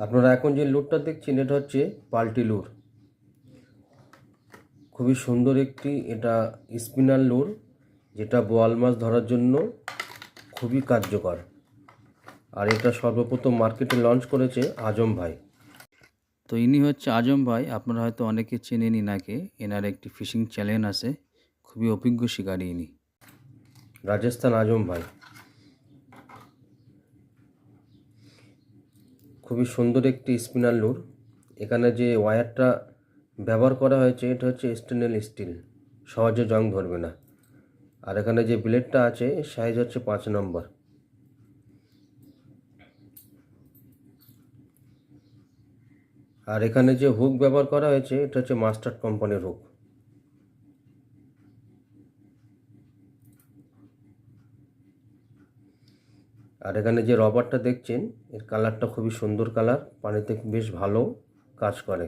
আপনারা এখন যে লুরটা দেখছেন এটা হচ্ছে পাল্টি লুর খুবই সুন্দর একটি এটা স্পিনার লুর যেটা বোয়াল মাছ ধরার জন্য খুবই কার্যকর। আর এটা সর্বপ্রথম মার্কেটে লঞ্চ করেছে আজম ভাই। তো ইনি হচ্ছে আজম ভাই আপনারা হয়তো অনেকে চেনেন ইনাকে এনার একটি ফিশিং চ্যানেল আছে খুবই অভিজ্ঞ শিকারী ইনি। রাজস্থান আজম ভাই। খুবই সুন্দর একটি স্পিনার লুর এখানে যে ওয়্যারটা ব্যবহার করা হয়েছে, এটা হচ্ছে স্টেনলেস স্টিল। সহজে জং ধরবে না। আর এখানে যে ব্লেডটা আছে, সাইজ হচ্ছে পাঁচ নম্বর। আর এখানে যে হুক ব্যবহার করা হয়েছে, এটা হচ্ছে মাস্টার কোম্পানির হুক। আর এখানে যে রবারটা দেখছেন, এর কালারটা খুবই সুন্দর কালার, পানিতে বেশ ভালো কাজ করে।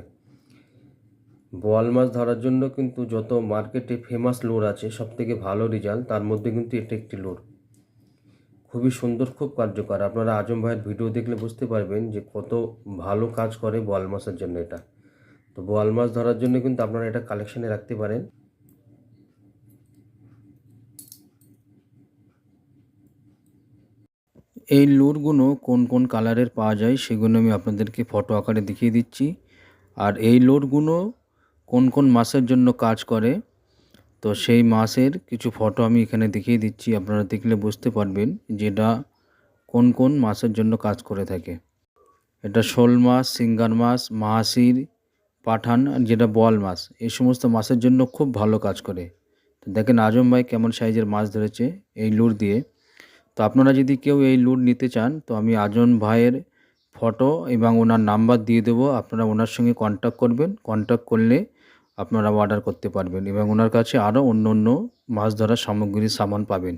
বোয়াল মাছ ধরার জন্য কিন্তু যত মার্কেটে ফেমাস লোর আছে সব থেকে ভালো রেজাল্ট তার মধ্যে কিন্তু এটা একটি লোর। খুবই সুন্দর, খুব কার্যকর। আপনারা আজম ভাইয়ের ভিডিও দেখলে বুঝতে পারবেন যে কত ভালো কাজ করে বোয়াল মাছের জন্য এটা। তো বোয়াল মাছ ধরার জন্য কিন্তু আপনারা এটা কালেকশানে রাখতে পারেন। এই লুরগুলো কোন কোন কালারের পাওয়া যায় সেগুলো আমি আপনাদেরকে ফটো আকারে দেখিয়ে দিচ্ছি। আর এই লুরগুলো কোন কোন মাসের জন্য কাজ করে, তো সেই মাসের কিছু ফটো আমি এখানে দেখিয়ে দিচ্ছি, আপনারা দেখলে বুঝতে পারবেন যেটা কোন কোন মাসের জন্য কাজ করে থাকে। এটা শোল মাছ সিঙ্গার মাছ মাহাসির, পাঠান আর যেটা বোয়াল মাছ এই সমস্ত মাছের জন্য খুব ভালো কাজ করে। তো দেখেন আজম ভাই কেমন সাইজের মাছ ধরেছে এই লুর দিয়ে। তো আপনারা যদি কেউ এই লুট নিতে চান, তো আমি আজন ভাইয়ের ফটো এবং ওনার নাম্বার দিয়ে দেবো। আপনারা ওনার সঙ্গে কন্ট্যাক্ট করবেন। কন্ট্যাক্ট করলে আপনারা অর্ডার করতে পারবেন এবং ওনার কাছে আরও অন্য অন্য মাছ ধরার সামগ্রীর সামান পাবেন।